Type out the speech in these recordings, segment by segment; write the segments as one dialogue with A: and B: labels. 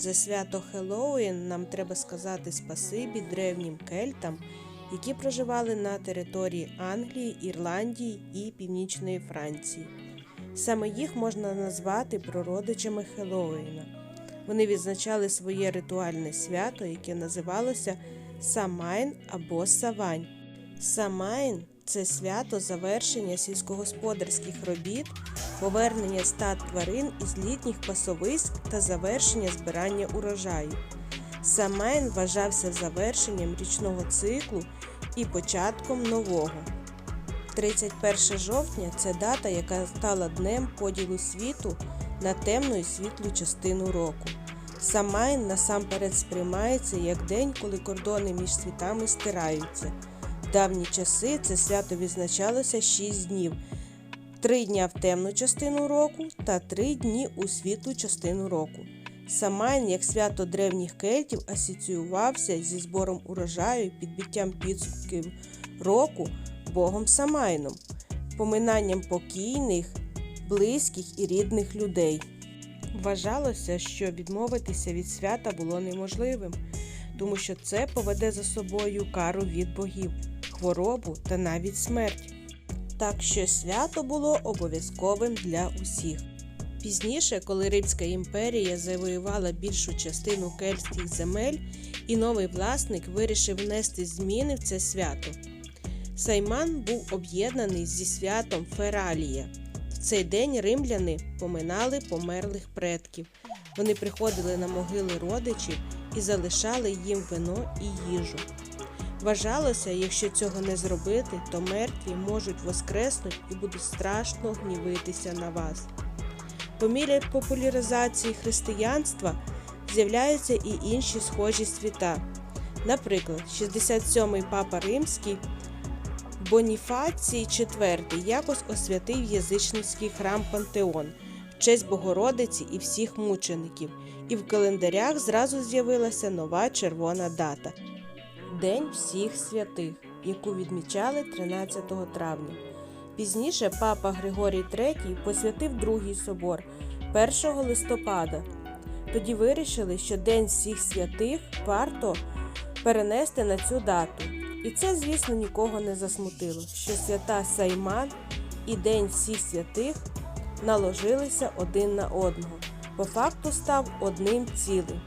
A: За свято Хеллоуін нам треба сказати спасибі древнім кельтам, які проживали на території Англії, Ірландії і Північної Франції. Саме їх можна назвати прародичами Хеллоуіна. Вони відзначали своє ритуальне свято, яке називалося Самайн або Савань. Самайн це свято завершення сільськогосподарських робіт, повернення стад тварин із літніх пасовиськ та завершення збирання урожаю. Самайн вважався завершенням річного циклу і початком нового. 31 жовтня це дата, яка стала днем поділу світу на темну і світлу частину року. Самайн насамперед сприймається як день, коли кордони між світами стираються. Давні часи це свято відзначалося 6 днів. Три дня в темну частину року та три дні у світлу частину року. Самайн, як свято древніх кельтів, асоціювався зі збором урожаю і підбиттям підсумків року богом Самайном, поминанням покійних, близьких і рідних людей. Вважалося, що відмовитися від свята було неможливим, тому що це поведе за собою кару від богів, хворобу та навіть смерть. Так що свято було обов'язковим для усіх. Пізніше, коли Римська імперія завоювала більшу частину кельтських земель, і новий власник вирішив внести зміни в це свято. Сайман був об'єднаний зі святом Фералія. В цей день римляни поминали померлих предків. Вони приходили на могили родичів і залишали їм вино і їжу. Вважалося, якщо цього не зробити, то мертві можуть воскреснути і будуть страшно гнівитися на вас. По мірі популяризації християнства з'являються і інші схожі свята. Наприклад, 67-й папа Римський Боніфацій IV якось освятив язичницький храм Пантеон в честь Богородиці і всіх мучеників, і в календарях зразу з'явилася нова червона дата День всіх святих, яку відмічали 13 травня. Пізніше папа Григорій III посвятив другий собор 1 листопада. Тоді вирішили, що День всіх святих варто перенести на цю дату. І це, звісно, нікого не засмутило, що свята Сайман і День всіх святих наложилися один на одного, по факту став одним цілим.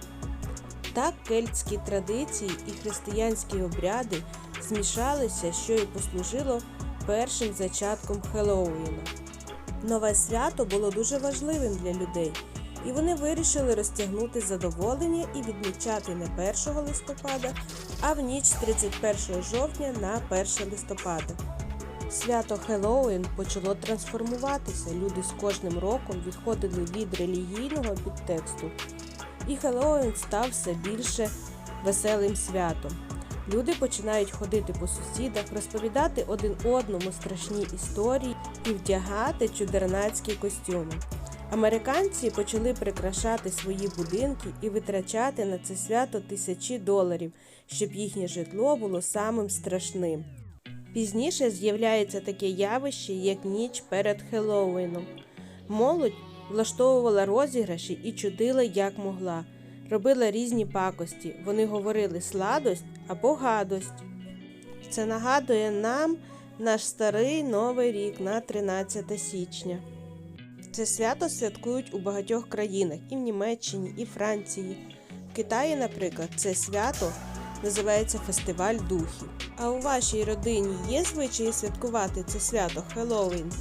A: Так кельтські традиції і християнські обряди змішалися, що і послужило першим зачатком Хеллоуіна. Нове свято було дуже важливим для людей, і вони вирішили розтягнути задоволення і відмічати не 1 листопада, а в ніч з 31 жовтня на 1 листопада. Свято Хеллоуін почало трансформуватися. Люди з кожним роком відходили від релігійного підтексту, і Хеллоуін став все більше веселим святом. Люди починають ходити по сусідах, розповідати один одному страшні історії і вдягати чудернацькі костюми. Американці почали прикрашати свої будинки і витрачати на це свято тисячі доларів, щоб їхнє житло було самим страшним. Пізніше з'являється таке явище, як ніч перед Хеллоуіном. Молодь влаштовувала розіграші і чудила як могла, робила різні пакості. Вони говорили сладость або гадость. Це нагадує нам наш старий новий рік на 13 січня. Це свято святкують у багатьох країнах і в Німеччині, і Франції. В Китаї, наприклад, це свято називається Фестиваль духів. А у вашій родині є звичаї святкувати це свято Хеллоуін?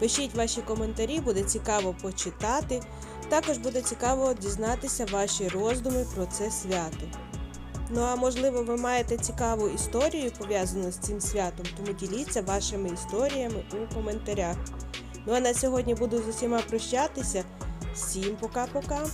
A: Пишіть ваші коментарі, буде цікаво почитати. Також буде цікаво дізнатися ваші роздуми про це свято. Ну а можливо, ви маєте цікаву історію пов'язану з цим святом, тому діліться вашими історіями у коментарях. Ну а на сьогодні буду з усіма прощатися. Всім пока-пока!